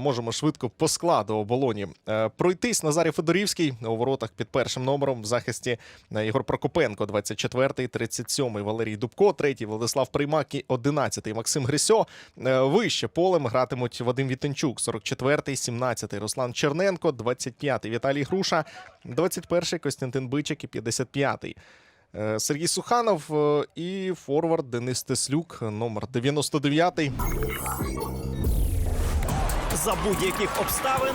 Можемо швидко по складу оболоні Е, пройтись Назарій Федорівський у воротах під першим номером в захисті е, Ігор Прокопенко, 24-й, 37-й Валерій Дубко, 3-й Владислав Приймак і 11-й Максим Грисьо. Е, Вище полем гратимуть Вадим Вітенчук, 44-й, 17-й Руслан Черненко, 25-й Віталій Груша, 21-й Костянтин Бичик і 55-й. Е, Сергій Суханов і форвард Денис Теслюк, номер 99-й. За будь-яких обставин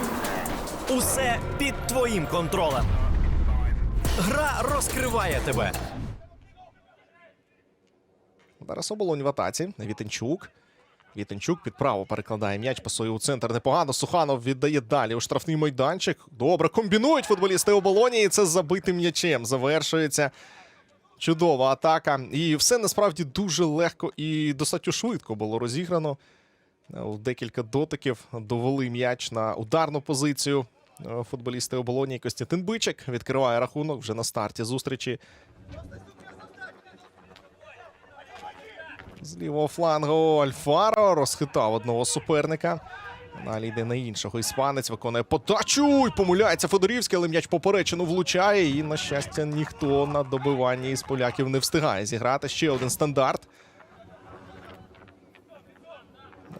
усе під твоїм контролем. Гра розкриває тебе. Зараз оболонь в атаці. Вітенчук. Вітенчук під право перекладає м'яч, пасує у центр непогано. Суханов віддає далі у штрафний майданчик. Добре, комбінують футболісти оболоні, і це забитим м'ячем. Завершується. Чудова атака. І все насправді дуже легко і достатньо швидко було розіграно. У декілька дотиків довели м'яч на ударну позицію. Е, Футболісти оболоні Костянтин Бичик відкриває рахунок вже на старті зустрічі. З лівого флангу Альфаро розхитав одного суперника. Далі йде на іншого. Іспанець виконує подачу і помиляється Федорівський, але м'яч поперечину влучає. І, на щастя, ніхто на добиванні із поляків не встигає зіграти. Ще один стандарт.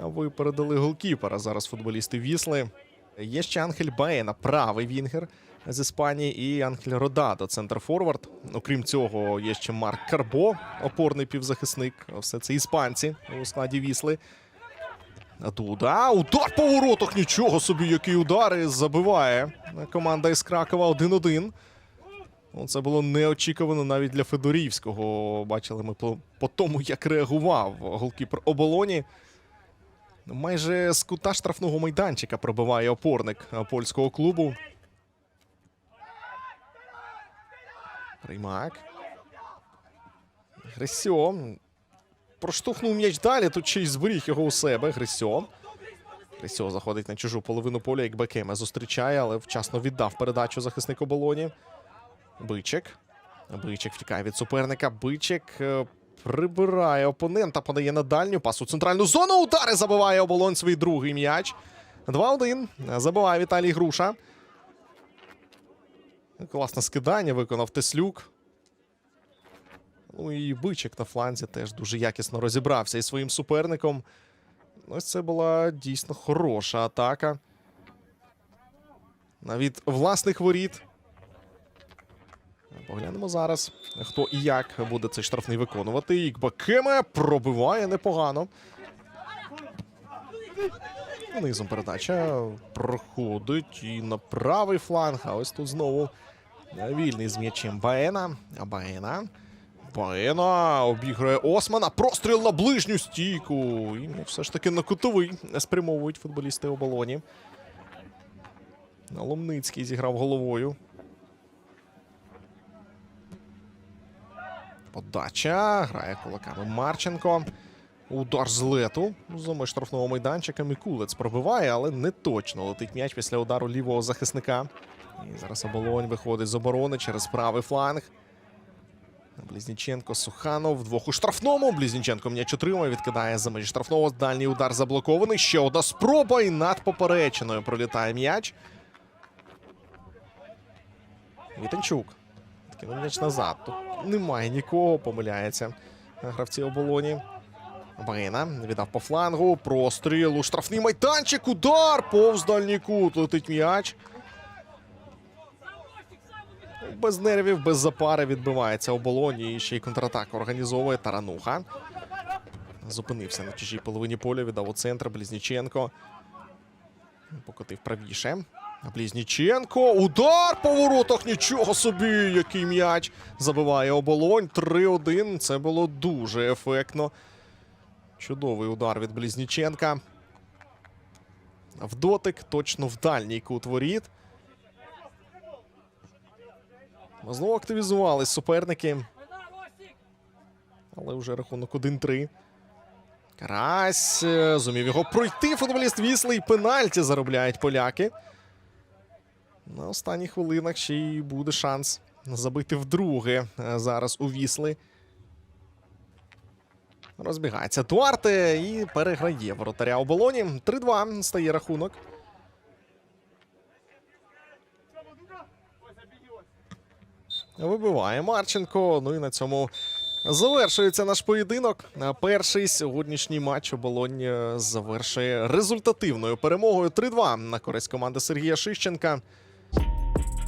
А Випередили голкіпера. Зараз футболісти Вісли. Є ще Анхель Баена, правий вінгер з Іспанії, і Анхель Родадо, центр форвард. Окрім цього, є ще Марк Карбо, опорний півзахисник. Все це іспанці у складі Вісли. Дуда. Удар по воротах. Нічого собі, який удар. І забиває команда із Кракова 1-1. Ну, Це було неочікувано навіть для Федорівського. Бачили ми по тому, як реагував голкіпер оболоні. Майже з кута штрафного майданчика пробиває опорник польського клубу. Приймак. Грисьо. Проштовхнув м'яч далі. Тут й зберіг його у себе. Грисьо. Грисьо заходить на чужу половину поля, як Бекеме зустрічає, але вчасно віддав передачу захисник оболоні. Бичик. Бичик втікає від суперника. Бичик е, прибирає опонента, подає на дальню пас у центральну зону. Удари забиває оболонь свій другий м'яч. 2-1. Забиває Віталій Груша. Класне скидання виконав Теслюк. Ну і бичик на фланзі теж дуже якісно розібрався із своїм суперником. Ось це була дійсно хороша атака. Навіть власних воріт. Поглянемо зараз, хто і як буде цей штрафний виконувати. Ікбакеме пробиває непогано. Низом передача проходить і на правий фланг. А ось тут знову вільний з м'ячем Баена. Баена. Баена обіграє Османа. Простріл на ближню стійку. І ну, все ж таки на кутовий спрямовують футболісти оболоні. Ломницький зіграв головою. Подача. Грає кулаками Марченко. Удар з лету. За меж штрафного майданчика Мікулець пробиває, але не точно летить м'яч після удару лівого захисника. І зараз оболонь виходить з оборони через правий фланг. Близніченко, Суханов вдвох у штрафному. Близніченко м'яч отримує, відкидає за межі штрафного. Дальній удар заблокований. Ще одна спроба і над поперечиною пролітає м'яч. Вітенчук. Кинув м'яч назад. Тут немає нікого, помиляється гравці оболоні. Баїна віддав по флангу. Простріл у штрафний майданчик. Удар повз дальній кут. Летить м'яч. Без нервів, без запари відбивається оболоні. І ще й контратаку організовує Тарануха. Зупинився на чужій половині поля, віддав у центр Близніченко. Покотив правіше. Близніченко. Удар по воротах. Нічого собі, який м'яч. Забиває оболонь. 3-1. Це було дуже ефектно. Чудовий удар від Близніченка. В дотик, точно в дальній кут воріт. Знову активізувались суперники. Але вже рахунок 1-3. Карась е, зумів його пройти. Футболіст Вісли і пенальті заробляють поляки. На останніх хвилинах ще й буде шанс забити вдруге е, зараз у Вісли. Розбігається Туарте і переграє воротаря у болоні. 3-2 стає рахунок. Вибиває Марченко. Ну і на цьому завершується наш поєдинок. Перший сьогоднішній матч у Болонь е, завершує результативною перемогою 3-2 на користь команди Сергія Шищенка.